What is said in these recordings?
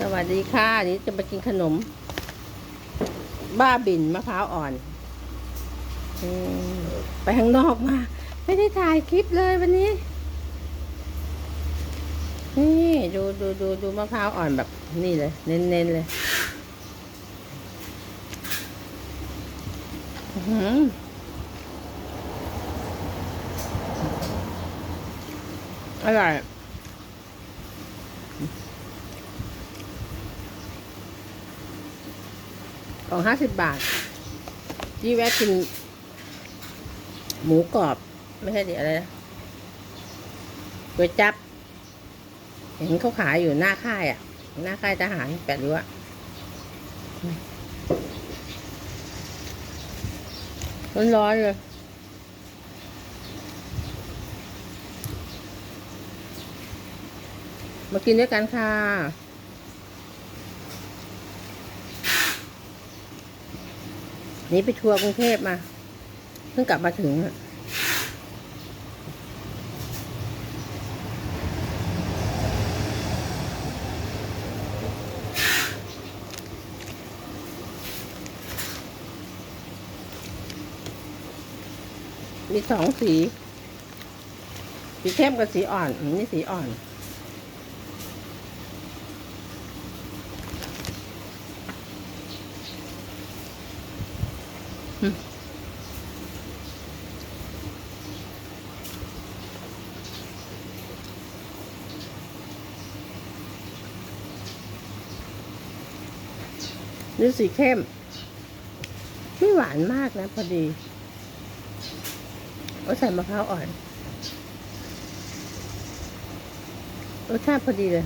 สวัสดีค่ะนี่จะมากินขนม บ้าบินมะพร้าวอ่อนอไปข้างนอกมา ไม่ได้ถ่ายคลิปเลยวันนี้ นี่ดูดูดูดูมะพร้าวอ่อนแบบนี่เลย เน้นๆเลยอือหืออร่อย กล่องห้าสิบบาทที่แวะกิน หมูกรอบ ไม่ใช่ดิอะไรนะก๋วยจับ เห็นเขาขายอยู่หน้าค่ายอะ หน้าค่ายทหารแปดริ้วอะร้อนๆเลยมากินด้วยกันค่ะ นี่ไปทัวร์กรุงเทพมา เพิ่งกลับมาถึงมีสองสี สีเข้มกับสีอ่อนอันนี่สีอ่อน นี่สีเข้ม ไม่หวานมากนะ พอดีโอ้ใส่มะพร้าวอ่อนรสชาติพอดีเลย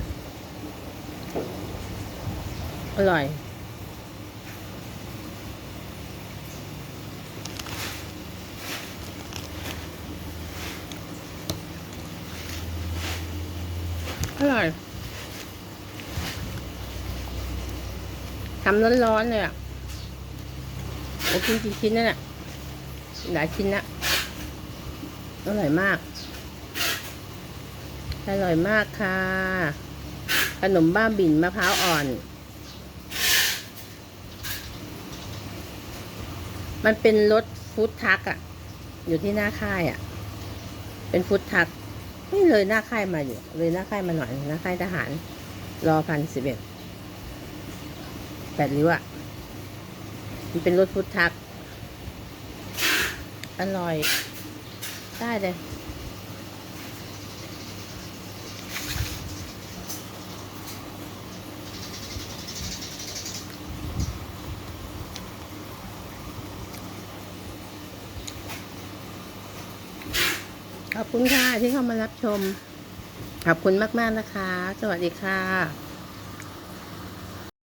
อร่อย อร่อยทำร้อนๆเลยอะโอ้กินกี่ชิ้นนั่นน่ะหลายชิ้นนะอร่อยมาก อร่อยมากค่ะ ขนมบ้าบินมะพร้าวอ่อน มันเป็นรถฟู้ดทักอะอยู่ที่หน้าค่ายอะเป็นฟู้ดทัก ไม่เลยหน้าค่ายมาอยู่ เลยหน้าค่ายมาหน่อยหน้าค่ายทหาร รอพันสิบเอ็ดแปดริ้วอะ่ะมันเป็นรถฟุตทัก อร่อย ได้เลย ขอบคุณค่ะที่เข้ามารับชม ขอบคุณมาก ๆ นะคะ สวัสดีค่ะ